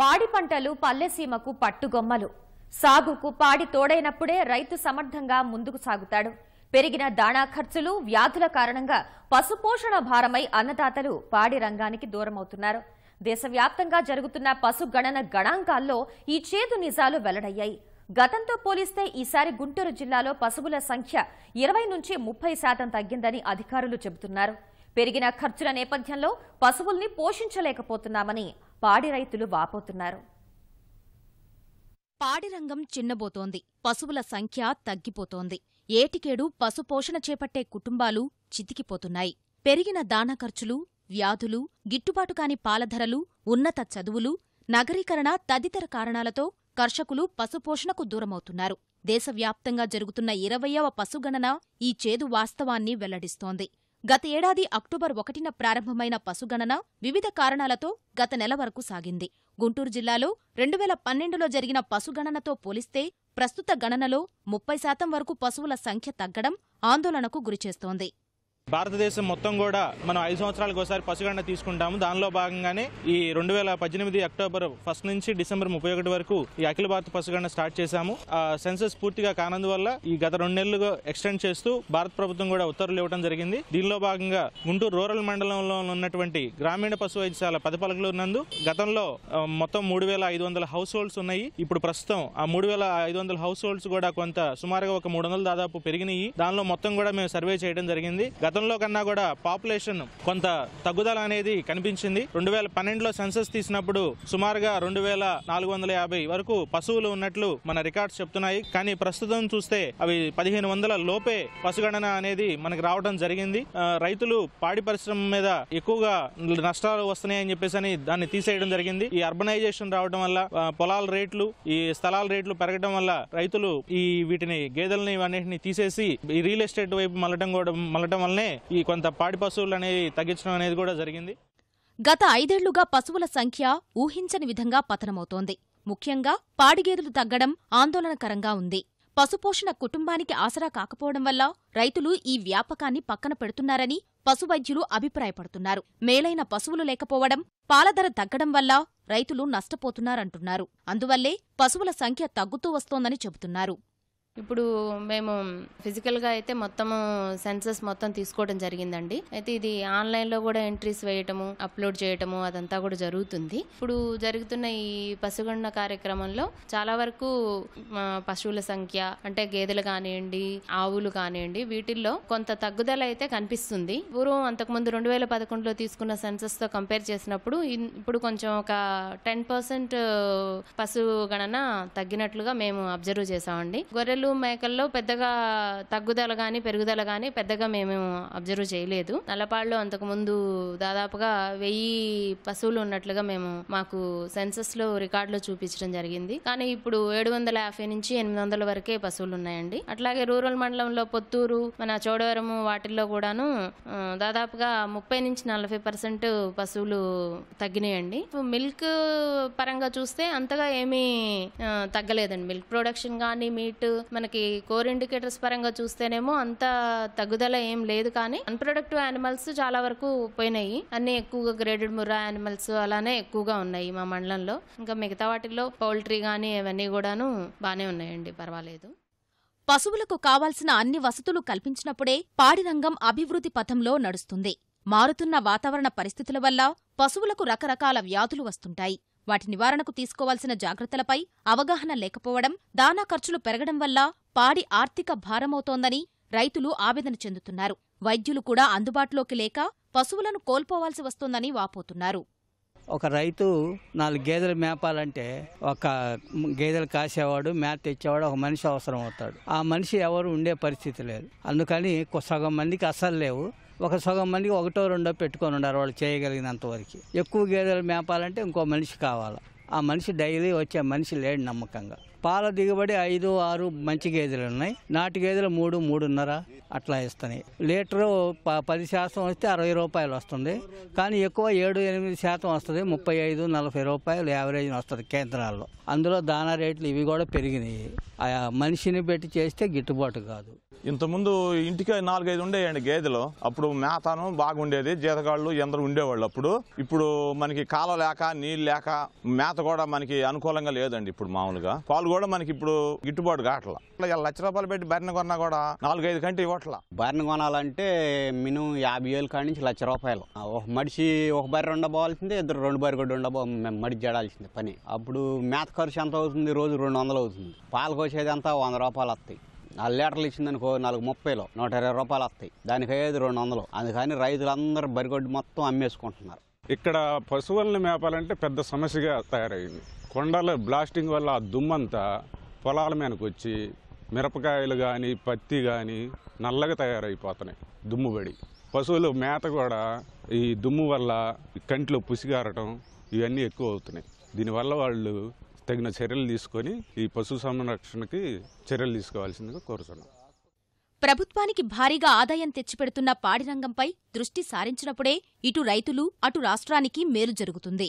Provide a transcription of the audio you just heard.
పాడి పంటలు పల్లెసీమకు పట్టుగొమ్మలు. సాగుకు పాడి తోడైనప్పుడే రైతు సమర్థంగా ముందుకు సాగుతాడు. పెరిగిన దాణా ఖర్చులు వ్యాధుల కారణంగా పశుపోషణ భారమై అన్నదాతలు పాడి రంగానికి దూరమవుతున్నారు. దేశవ్యాప్తంగా జరుగుతున్న పశుగణన గణాంకాల్లో ఈ చేదు నిజాలు వెల్లడయ్యాయి. గతంతో పోలిస్తే ఈసారి గుంటూరు జిల్లాలో పశువుల సంఖ్య ఇరవై నుంచి ముప్పై శాతం తగ్గిందని అధికారులు చెబుతున్నారు. పెరిగిన ఖర్చుల నేపథ్యంలో పశువుల్ని పోషించలేకపోతున్నామని పాడి రైతులు వాపోతున్నారు. పాడి రంగం చిన్నబోతోంది. పశువుల సంఖ్య తగ్గిపోతోంది. ఏటికేడు పశుపోషణ చేపట్టే కుటుంబాలు చితికిపోతున్నాయి. పెరిగిన దాన ఖర్చులు వ్యాధులు గిట్టుబాటు కాని పాలధరలు ఉన్నత చదువులు నగరీకరణ తదితర కారణాలతో కర్షకులు పశుపోషణకు దూరమవుతున్నారు. దేశవ్యాప్తంగా జరుగుతున్న ఇరవయవ పశుగణన ఈ చేదు వాస్తవాన్ని వెల్లడిస్తోంది. గత ఏడాది అక్టోబర్ ఒకటిన ప్రారంభమైన పశుగణన వివిధ కారణాలతో గత నెల వరకు సాగింది. గుంటూరు జిల్లాలో రెండు వేల పన్నెండులో జరిగిన పశుగణనతో పోలిస్తే ప్రస్తుత గణనలో ముప్పై శాతం వరకు పశువుల సంఖ్య తగ్గడం ఆందోళనకు గురిచేస్తోంది. భారతదేశం మొత్తం కూడా మనం ఐదు సంవత్సరాలకు ఒకసారి పశుగణన తీసుకుంటాము. దానిలో భాగంగానే ఈ రెండు వేల పద్దెనిమిది అక్టోబర్ ఫస్ట్ నుంచి డిసెంబర్ ముప్పై ఒకటి వరకు ఈ అఖిల భారత పశుగణన స్టార్ట్ చేశాము. ఆ సెన్సస్ పూర్తిగా కానందువల్ల ఈ గత రెండు నెలలుగా ఎక్స్టెండ్ చేస్తూ భారత ప్రభుత్వం కూడా ఉత్తర్వులు ఇవ్వడం జరిగింది. దీనిలో భాగంగా గుంటూరు రూరల్ మండలంలో ఉన్నటువంటి గ్రామీణ పశు వైద్యశాల పదపలకలు నందు గతంలో మొత్తం మూడు వేల ఐదు వందల హౌస్ హోల్డ్స్ ఉన్నాయి. ఇప్పుడు ప్రస్తుతం ఆ మూడు వేల ఐదు వందల హౌస్ హోల్డ్స్ కూడా కొంత సుమారుగా ఒక మూడు వందలు దాదాపు పెరిగినాయి. దానిలో మొత్తం కూడా మేము సర్వే చేయడం జరిగింది. గతంలో కన్నా కూడా పాపులేషన్ కొంత తగ్గుదల అనేది కనిపించింది. రెండు వేల పన్నెండులో సెన్సస్ తీసినప్పుడు సుమారుగా రెండు వేల నాలుగు వందల యాభై వరకు పశువులు ఉన్నట్లు మన రికార్డ్స్ చెప్తున్నాయి. కానీ ప్రస్తుతం చూస్తే అవి పదిహేను వందల లోపే పశుగణన అనేది మనకు రావడం జరిగింది. రైతులు పాడి పరిశ్రమ మీద ఎక్కువగా నష్టాలు వస్తున్నాయని చెప్పేసి అని దాన్ని తీసేయడం జరిగింది. ఈ అర్బనైజేషన్ రావడం వల్ల పొలాల రేట్లు ఈ స్థలాల రేట్లు పెరగడం వల్ల రైతులు ఈ వీటిని గేదెలని అన్నింటినీ తీసేసి ఈ రియల్ ఎస్టేట్ వైపు మళ్ళటం కూడా మళ్ళటం వల్లనే ఈ కొంత పాడి పశువులు అనేది తగ్గించడం అనేది కూడా జరిగింది. గత ఐదేళ్ళుగా పశువుల సంఖ్య ఊహించని విధంగా పతనమవుతోంది. ముఖ్యంగా పాడిగేదెలు తగ్గడం ఆందోళనకరంగా ఉంది. పశుపోషణ కుటుంబానికి ఆసరా కాకపోవడం వల్ల రైతులు ఈ వ్యాపకాన్ని పక్కన పెడుతున్నారని పశువైద్యులు అభిప్రాయపడుతున్నారు. మేలైన పశువులు లేకపోవడం పాలధర తగ్గడం వల్ల రైతులు నష్టపోతున్నారంటున్నారు. అందువల్లే పశువుల సంఖ్య తగ్గుతూ వస్తోందని చెబుతున్నారు. ఇప్పుడు మేము ఫిజికల్గా అయితే మొత్తము సెన్సస్ మొత్తం తీసుకోవడం జరిగిందండి. అయితే ఇది ఆన్లైన్లో కూడా ఎంట్రీస్ వేయటము అప్లోడ్ చేయటము అదంతా కూడా జరుగుతుంది. ఇప్పుడు జరుగుతున్న ఈ పశుగణన కార్యక్రమంలో చాలా వరకు పశువుల సంఖ్య అంటే గేదెలు కానివ్వండి ఆవులు కానివ్వండి వీటిల్లో కొంత తగ్గుదల అయితే కనిపిస్తుంది. పూర్వం అంతకుముందు రెండు వేల పదకొండులో తీసుకున్న సెన్సస్తో కంపేర్ చేసినప్పుడు ఇన్- ఇప్పుడు కొంచెం ఒక టెన్ పర్సెంట్ పశు గణన తగ్గినట్లుగా మేము అబ్జర్వ్ చేసామండి గొర్రెలు మేకల్లో పెద్దగా తగ్గుదల గాని పెరుగుదల గాని పెద్దగా మేము అబ్జర్వ్ చేయలేదు. నల్లపాడులో అంతకు ముందు దాదాపుగా వెయ్యి పశువులు ఉన్నట్లుగా మేము మాకు సెన్సస్లో రికార్డులో చూపించడం జరిగింది. కానీ ఇప్పుడు ఏడు వందల యాభై నుంచి ఎనిమిది వందల వరకే పశువులు ఉన్నాయండి. అట్లాగే రూరల్ మండలంలో పొత్తూరు మన చోడవరము వాటిల్లో కూడాను దాదాపుగా ముప్పై నుంచి నలభై పర్సెంట్ పశువులు తగ్గినాయండి. మిల్క్ పరంగా చూస్తే అంతగా ఏమీ తగ్గలేదండి. మిల్క్ ప్రొడక్షన్ కానీ మీట్ మనకి కోర్ ఇండికేటర్స్ పరంగా చూస్తేనేమో అంత తగ్గుదల ఏం లేదు కానీ అన్ప్రొడక్టివ్ యానిమల్స్ చాలా వరకు పోయినాయి. అన్ని ఎక్కువగా గ్రేడెడ్ ముర్రా యానిమల్స్ అలానే ఎక్కువగా ఉన్నాయి మా మండలంలో. ఇంకా మిగతా వాటిల్లో పౌల్ట్రీ కానీ ఇవన్నీ కూడాను బాగానే ఉన్నాయండి పర్వాలేదు. పశువులకు కావాల్సిన అన్ని వసతులు కల్పించినప్పుడే పాడి రంగం అభివృద్ధి పథంలో నడుస్తుంది. మారుతున్న వాతావరణ పరిస్థితుల వల్ల పశువులకు రకరకాల వ్యాధులు వస్తుంటాయి. వాటి నివారణకు తీసుకోవాల్సిన జాగ్రత్తలపై అవగాహన లేకపోవడం దానా ఖర్చులు పెరగడం వల్ల పాడి ఆర్థిక భారమవుతోందని రైతులు ఆవేదన చెందుతున్నారు. వైద్యులు కూడా అందుబాటులోకి లేక పశువులను కోల్పోవాల్సి వస్తోందని వాపోతున్నారు. ఒక రైతు నాలుగు గేదెలు మేపాలంటే ఒక గేదెలు కాసేవాడు మేత తెచ్చేవాడు ఒక మనిషి అవసరం అవుతాడు ఆ మనిషి ఎవరు ఉండే పరిస్థితి లేదు. అందుకని సగం మందికి అస్సలు లేవు. ఒక సగం మందికి ఒకటో రెండో పెట్టుకొని ఉన్నారు వాళ్ళు చేయగలిగినంత వరకు. ఎక్కువ గేదెలు మేపాలంటే ఇంకో మనిషి కావాలి. ఆ మనిషి డైలీ వచ్చే మనిషి లేడు నమ్మకంగా. పాల దిగుబడి ఐదు ఆరు మంచి గేదెలు ఉన్నాయి. నాటు గేదెలు మూడు మూడున్నర అట్లా ఇస్తున్నాయి లీటరు ప- పది శాతం వస్తే అరవై రూపాయలు వస్తుంది. కానీ ఎక్కువ ఏడు ఎనిమిది శాతం వస్తుంది. ముప్పై ఐదు నలభై రూపాయలు యావరేజ్ వస్తుంది కేంద్రాల్లో. అందులో దానా రేట్లు ఇవి కూడా పెరిగినాయి. ఆ మనిషిని పెట్టి చేస్తే గిట్టుబాటు కాదు. ఇంతకుముందు ఇంటికి నాలుగైదు ఉండేయండి గేదెలు. అప్పుడు మేతను బాగుండేది జీతగాళ్ళు ఎందరు ఉండేవాళ్ళు అప్పుడు. ఇప్పుడు మనకి కాలం లేక నీళ్ళు లేక మేత కూడా మనకి అనుకూలంగా లేదండి ఇప్పుడు మామూలుగా. పాలు కూడా మనకి ఇప్పుడు గిట్టుబాటు కావట్లా. ఇలా లక్ష రూపాయలు పెట్టి బెరిన కొన్నా కూడా నాలుగైదు కంటే ఇవ్వట్లా. బర్రెని కొనాలంటే మినిమం యాభై వేలు కాడి నుంచి లక్ష రూపాయలు. ఒక మనిషి ఒక బర్రె ఉండబోవాల్సిందే ఇద్దరు రెండు బర్రె కూడా ఉండబో మడి జడాల్సిందే పని. అప్పుడు మేత ఖర్చు ఎంత అవుతుంది? రోజు రెండు వందలు అవుతుంది. పాలు కోసేది అంతా వంద రూపాయలు వస్తాయి. నాలుగు లీటర్లు ఇచ్చిందనుకో నాలుగు ముప్పైలో నూట ఇరవై రూపాయలు వస్తాయి. దానికి అయ్యేది రెండు వందలు. అందుకని రైతులందరూ బరిగొడ్డు మొత్తం అమ్మేసుకుంటున్నారు. ఇక్కడ పశువులను మేపాలంటే పెద్ద సమస్యగా తయారైంది. కొండల బ్లాస్టింగ్ వల్ల ఆ దుమ్మంతా పొలాల మీదకి వచ్చి మిరపకాయలు కానీ పత్తి కానీ నల్లగా తయారైపోతున్నాయి దుమ్ముబడి పశువులు మేత కూడా ఈ దుమ్ము వల్ల కంట్లో పుసిగారటం ఇవన్నీ ఎక్కువ అవుతున్నాయి. దీనివల్ల వాళ్ళు తగిన చర్యలు తీసుకొని ఈ పశు సంరక్షణకి చర్యలు తీసుకోవాల్సిందిగా కోరుతున్నాం. ప్రభుత్వానికి భారీగా ఆదాయం తెచ్చిపెడుతున్న పాడిరంగంపై దృష్టి సారించినప్పుడే ఇటు రైతులు అటు రాష్ట్రానికి మేలు జరుగుతుంది.